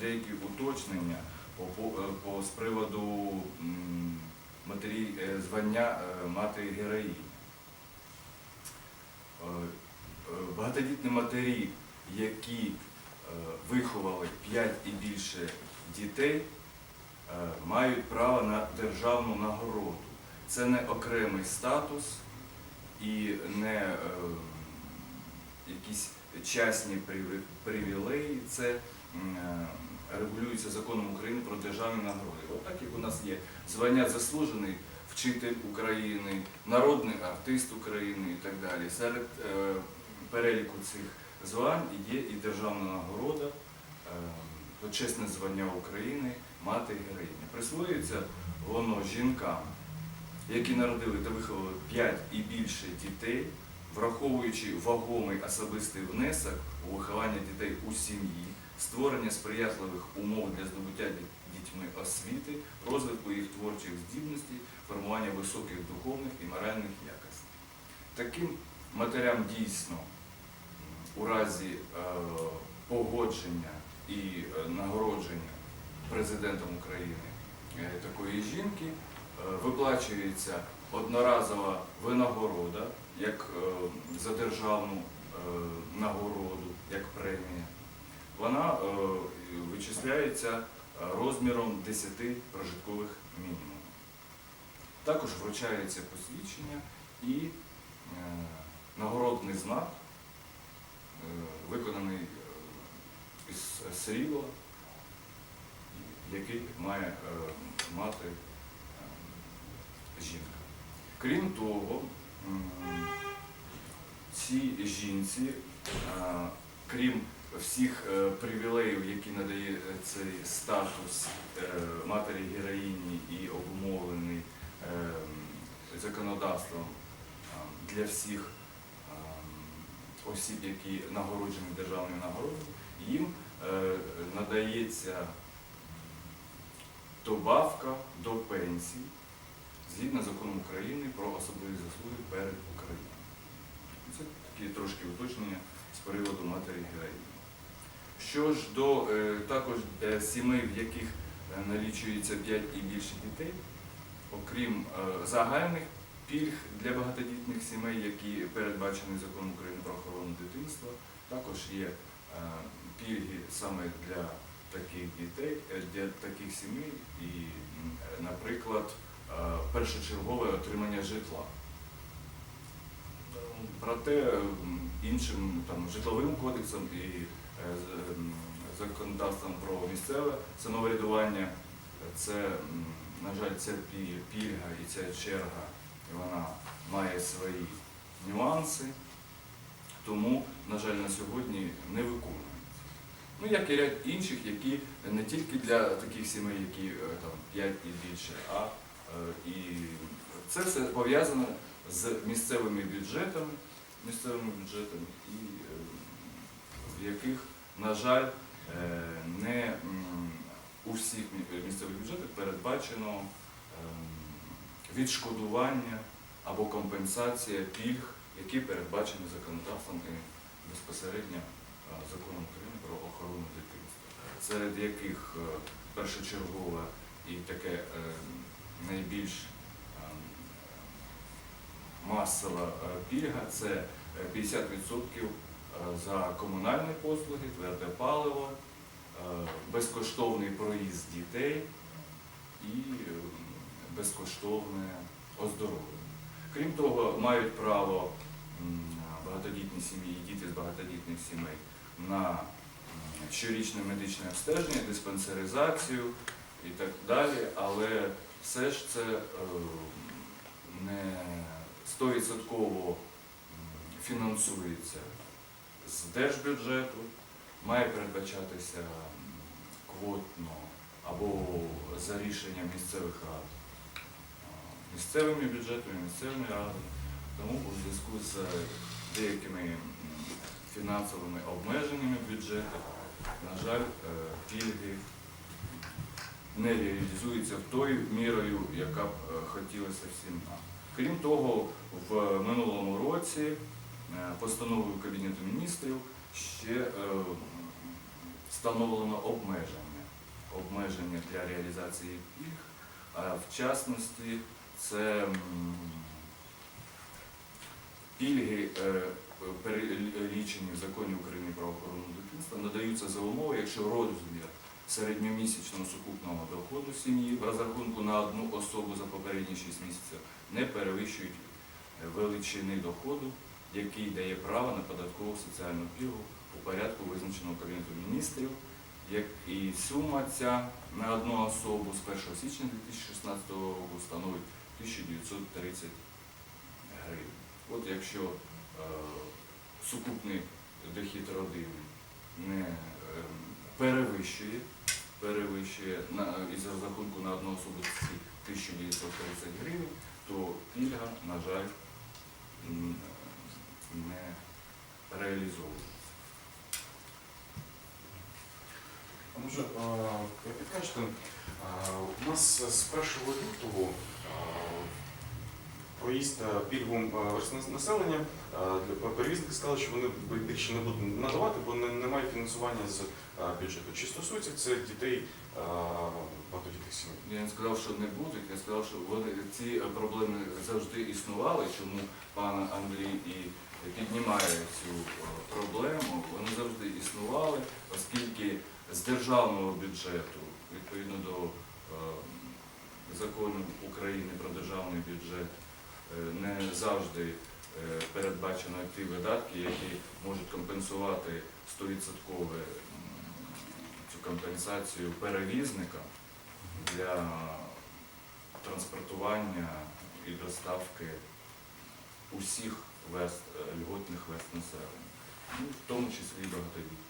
деякі уточнення по, по, е, з приводу матері, е, звання е, матері героїні. Багатодітні матері, які виховали 5 і більше дітей, мають право на державну нагороду. Це не окремий статус і не якісь частні приві- привілеї, це е, регулюється законом України про державні нагороди. От так як у нас є звання заслужений вчитель України, народний артист України і так далі. Серед е, переліку цих звань є і державна нагорода, е, почесне звання України, мати героїня. Присвоюється воно жінкам, які народили та виховали 5 і більше дітей, враховуючи вагомий особистий внесок у виховання дітей у сім'ї, створення сприятливих умов для здобуття дітьми освіти, розвитку їх творчих здібностей, формування високих духовних і моральних якостей. Таким матерям дійсно у разі е, погодження і е, нагородження президентом України е, такої жінки виплачується одноразова винагорода як е, за державну е, нагороду, як премія. Вона е, вичисляється розміром 10 прожиткових мінімумів. Також вручається посвідчення і нагородний знак, виконаний із срібла, який має мати жінка. Крім того, цій жінці, крім всіх е, привілеїв, які надає е, цей статус е, матері героїні і обумовлений законодавством для всіх осіб, які нагороджені державною нагородою, їм надається добавка до пенсії згідно закону України про особливі заслуги перед Україною. Це такі трошки уточнення з приводу матері героїні. Що ж до е, також е, сімей, в яких е, налічується 5 і більше дітей, окрім загальних пільг для багатодітних сімей, які передбачені законом України про охорону дитинства, також є пільги саме для таких дітей, для таких сімей, і, наприклад, першочергове отримання житла. Проте іншим там, житловим кодексом і е, з- м, законодавством про місцеве самоврядування е, це, на жаль, ця пільга і ця черга вона має свої нюанси, тому, на жаль, на сьогодні не виконується. Ну, як і ряд інших, які не тільки для таких сімей, які е, там 5 і більше, а е, і це все пов'язано з місцевими бюджетами, місцевими бюджетами, і е, в яких, на жаль, е, не у всіх місцевих бюджетах передбачено ем, відшкодування або компенсація пільг, які передбачені законодавством і безпосередньо е, законом України про охорону дитинства, серед яких е, першочергове і таке е, найбільш ем, масова е, пільга це е, 50% е, за комунальні послуги, тверде паливо, е, безкоштовний проїзд дітей і е, безкоштовне оздоровлення. Крім того, мають право багатодітні сім'ї і діти з багатодітних сімей на щорічне медичне обстеження, диспансеризацію і так далі, але все ж це е, не 100% фінансується з держбюджету, має передбачатися квотно або за рішенням місцевих рад місцевими бюджетами, місцевими радами. Тому у зв'язку з деякими фінансовими обмеженнями бюджету, на жаль, е, пільги не реалізуються в тою мірою, яка б е, хотілося всім нам. Крім того, в минулому році е, постановою Кабінету міністрів ще е, встановлено обмеження. Обмеження для реалізації пільг, а в частності це пільги, е, перелічені в законі України про охорону дитинства, надаються за умови, якщо розмір середньомісячного сукупного доходу сім'ї в розрахунку на одну особу за попередні 6 місяців не перевищують е, величини доходу, який дає право на податкову соціальну пільгу у порядку визначеного Кабінету міністрів, як і сума ця на одну особу з 1 січня 2016 року становить 1930 гривень. От якщо е, сукупний дохід родини не е, перевищує, перевищує на, із розрахунку на одну особу ці 1930 гривень, то пільга, на жаль, не реалізовується. Може, а, підкажете, а, у нас з 1 лютого проїзд а, пільговим населення для перевізники сказали, що вони більше не будуть надавати, бо немає фінансування з бюджету. Чи стосується це дітей багатодітних сімей? Я не сказав, що не будуть, я сказав, що вони ці е, проблеми завжди існували, чому пан Андрій і піднімає цю е, проблему. Вони завжди існували, оскільки з державного бюджету, відповідно до е, закону України про державний бюджет, е, не завжди е, передбачено ті видатки, які можуть компенсувати 100% цю компенсацію перевізникам для транспортування і доставки усіх верст, е, льготних верст населення, ну, в тому числі і багатодітних.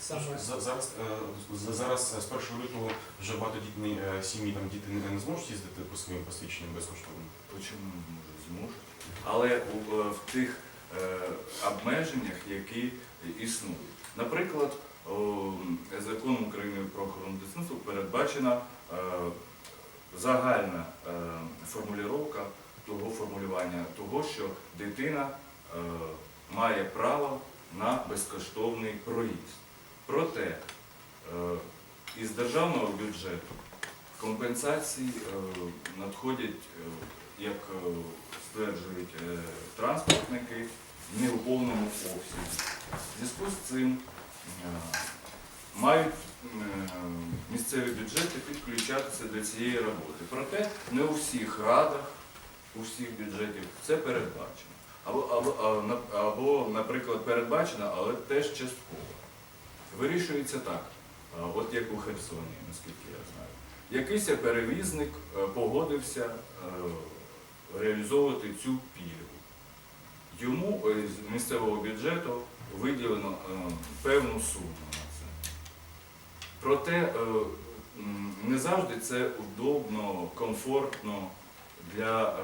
Зараз, е, зараз е, з 1 лютого вже багатодітні е, сім'ї, там діти не зможуть їздити по своїм посвідченням безкоштовно. Почому не зможуть? Зможуть. Але у, е, в тих е, обмеженнях, які існують. Наприклад, о, законом України про охорону дитинства передбачена е, загальна е, формулювання того формулювання, того, що дитина е, має право на безкоштовний проїзд. Проте е, із державного бюджету компенсації е, надходять, е, як е, стверджують е, транспортники, не у повному обсязі. В зв'язку з цим е, мають місцеві бюджети підключатися до цієї роботи. Проте не у всіх радах, у всіх бюджетів це передбачено. Або, або, або, наприклад, передбачено, але теж частково. Вирішується так, от як у Херсоні, наскільки я знаю. Якийсь перевізник погодився реалізовувати цю пільгу. Йому е, з місцевого бюджету виділено е, певну суму на це. Проте е, не завжди це удобно, комфортно для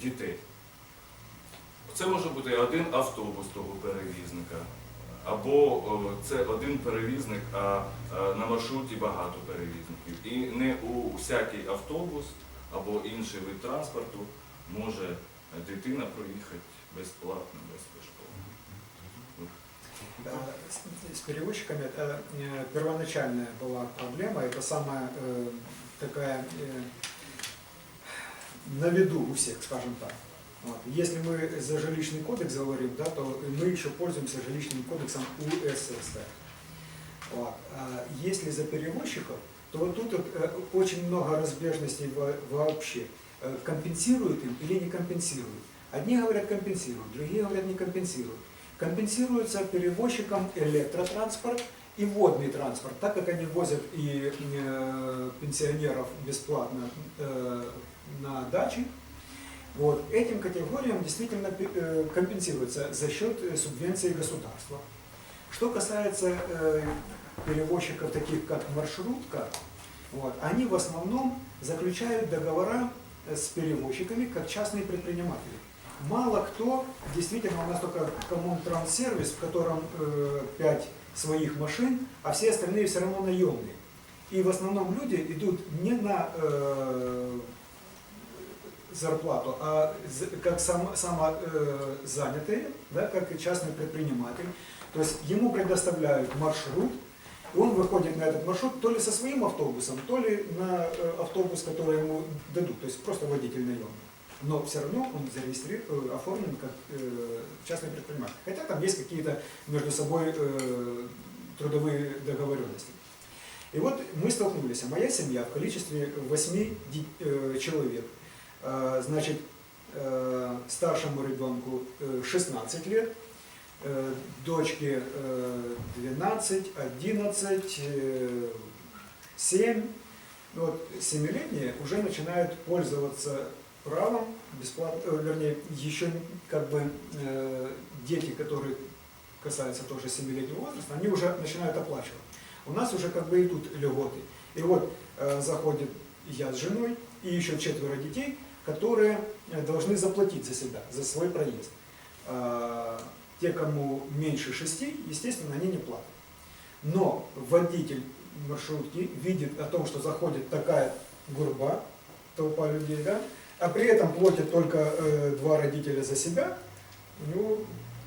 дітей. Це може бути один автобус того перевізника, або це один перевізник, а на маршруті багато перевізників. І не у всякий автобус або інший вид транспорту може дитина проїхати безплатно, безкоштовно. э, с- перевозчиками это э, первоначальная была проблема, это самая э, такая э, на виду у всех, скажем так. Вот. Если мы за жилищный кодекс говорим, да, то мы еще пользуемся жилищным кодексом УССР. Вот. А если за перевозчиков, то вот тут вот, очень много разбежностей во- вообще. Э, Компенсируют им или не компенсируют? Одни говорят компенсируют, другие говорят не компенсируют. Компенсируется перевозчикам электротранспорт и водный транспорт, так как они возят и э, пенсионеров бесплатно э, на дачи. Вот. Этим категориям действительно пе- компенсируется за счет субвенции государства. Что касается перевозчиков, таких как маршрутка, вот, они в основном заключают договора с перевозчиками как частные предприниматели. Мало кто, действительно, у нас только Коммунтранссервис, в котором э, пять своих машин, а все остальные все равно наемные. И в основном люди идут не на э, зарплату, а как сам, самозанятые, да, как частный предприниматель. То есть ему предоставляют маршрут, он выходит на этот маршрут то ли со своим автобусом, то ли на э, автобус, который ему дадут, то есть просто водитель наемный. Но все равно он зарегистрирован, э, оформлен как э, частный предприниматель. Хотя там есть какие-то между собой трудовые договоренности. И вот мы столкнулись, а моя семья в количестве восьми ди- э, человек, Э, значит, старшему ребенку э, 16 лет, дочке э, 12, 11, э, 7. Ну Вот семилетние уже начинают пользоваться правом бесплатно, э, вернее, еще как бы э, дети, которые касаются тоже семилетнего возраста, они уже начинают оплачивать. У нас уже как бы идут льготы. И вот заходит я с женой и еще четверо детей, которые должны заплатить за себя, за свой проезд. Те, кому меньше шести, естественно, они не платят. Но водитель маршрутки видит о том, что заходит такая гурба, толпа людей, да, а при этом платят только э, два родителя за себя, у него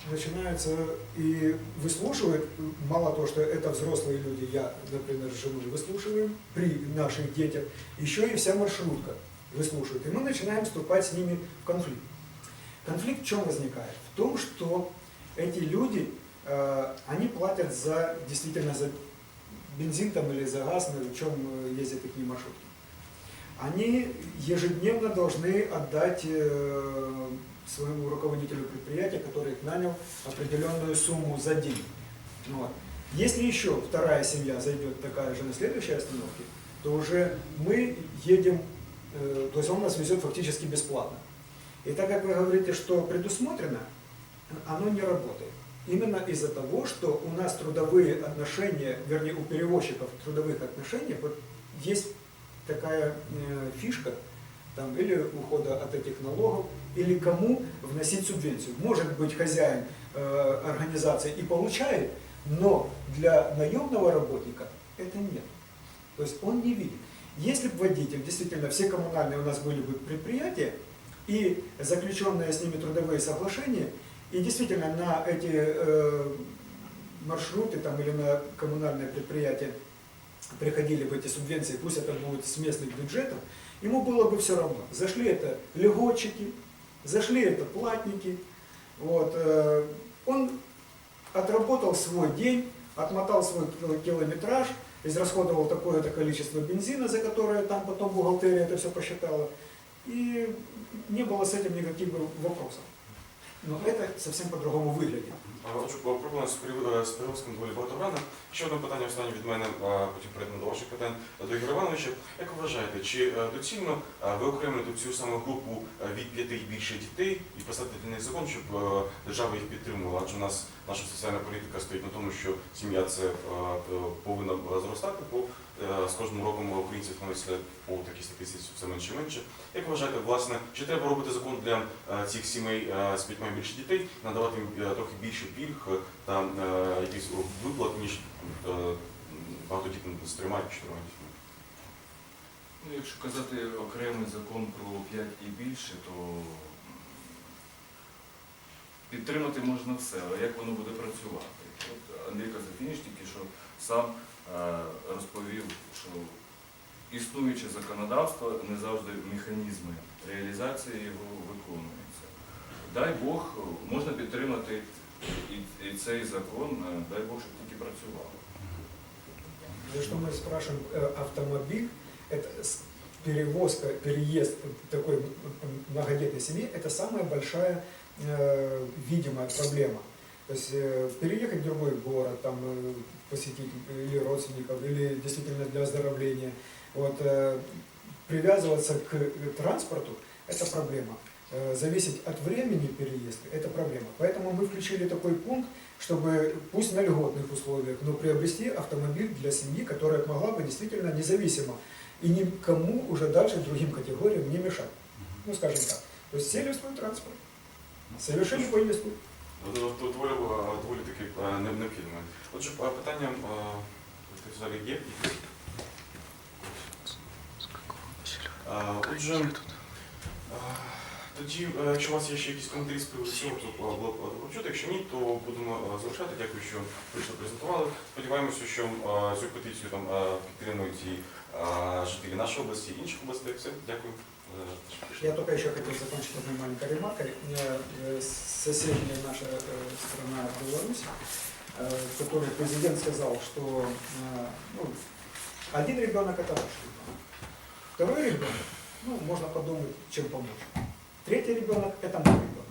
начинается и выслушивает, мало того, что это взрослые люди, я, например, с женой выслушиваем при наших детях, еще и вся маршрутка выслушивает. И мы начинаем вступать с ними в конфликт. Конфликт в чем возникает? В том, что эти люди, э, они платят за, действительно, за бензин там или за газ, на чем э, ездят их маршрутки. Они ежедневно должны отдать э, своему руководителю предприятия, который их нанял, определенную сумму за день. Вот. Если еще вторая семья зайдет такая же на следующей остановке, то уже мы едем, то есть он нас везет фактически бесплатно. И так как вы говорите, что предусмотрено, оно не работает. Именно из-за того, что у нас трудовые отношения, вернее у перевозчиков трудовых отношений, вот есть такая э, фишка, там, или ухода от этих налогов, или кому вносить субвенцию. Может быть хозяин э, организации и получает, но для наемного работника это нет. То есть он не видит. Если бы водитель, действительно, все коммунальные у нас были бы предприятия, и заключенные с ними трудовые соглашения, и действительно на эти э, маршруты там, или на коммунальные предприятия приходили бы эти субвенции, пусть это будет с местных бюджетов, ему было бы все равно. Зашли это льготчики, зашли это платники. Вот, э, он отработал свой день, отмотал свой кил- километраж, израсходовал такое-то количество бензина, за которое там потом бухгалтерия это все посчитала. И не было с этим никаких вопросов. Но это совсем по-другому выглядит. А, проблема з перев- доволі багато грана. Ще одне питання останнє від мене, потім перейдемо до ваших питань до Ігоря Івановича. Як ви вважаєте, чи е, доцільно е, ви окремлюєте цю саму групу е, від п'яти і більше дітей і писати для них закон, щоб е, держава їх підтримувала? Адже у нас наша соціальна політика стоїть на тому, що сім'я це е, е, повинна зростати, е, з кожним роком українців становиться по такій статистиці все менше і менше. Як вважаєте, власне, чи треба робити закон для е, цих сімей е, з п'ятьма більше дітей, надавати їм е, трохи більше пільг е, та е, якихось виплат, ніж е, багатодітним з трьома і чотирма дітьми? Ну, якщо казати окремий закон про 5 і більше, то підтримати можна все, але як воно буде працювати? От Андрій Казафініш тільки що сам е, розповів, що існуюче законодавство не завжди механізми реалізації його виконуються. Дай Бог, можна підтримати і, і цей закон, е, дай Бог, щоб тільки працював. За что мы спрашиваем э, автомобиль, это с- перевозка, переезд такой м- м- многодетной семьи, это самая большая э, видимая проблема. То есть э, переехать в другой город, там, э, посетить или родственников, или действительно для оздоровления, вот, э, привязываться к транспорту, это проблема. Э, Зависеть от времени переезда, это проблема. Поэтому мы включили такой пункт, чтобы, пусть на льготных условиях, но приобрести автомобиль для семьи, которая могла бы действительно независимо и никому уже дальше другим категориям не мешать. Ну, скажем так. То есть сели в свой транспорт, совершили поездку. Доволі, доволі таки не- необхідно. Отже, питання е, в залі є? Е, Отже, е, Тоді, якщо у вас є ще якісь коментарі з приводу цього, то було б почути. Якщо ні, то будемо завершати. Дякую, що прийшли презентували. Сподіваємося, що цю петицію там підтримують і жителі нашої області, і інших областей. Все, дякую. Я только еще хотел закончить одной маленькой ремаркой. Э, Соседняя наша э, страна Беларусь, э, в которой президент сказал, что ну, один ребенок это ваш ребенок. Второй ребенок, ну, можно подумать, чем помочь. Третий ребенок это мой ребенок.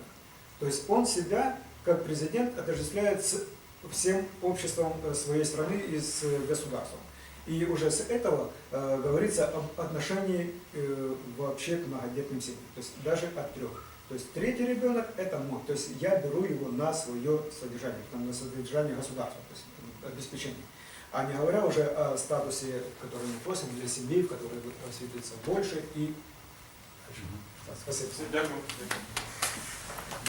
То есть он себя, как президент, отождествляет с всем обществом своей страны и с государством. И уже с этого э, говорится об отношении э, вообще к многодетным семьям, то есть даже от трех. То есть третий ребенок это мой, то есть я беру его на свое содержание, там, на содержание государства, то есть м, обеспечение. А не говоря уже о статусе, который мы просим для семей, в которой будет воспитываться больше и... Спасибо.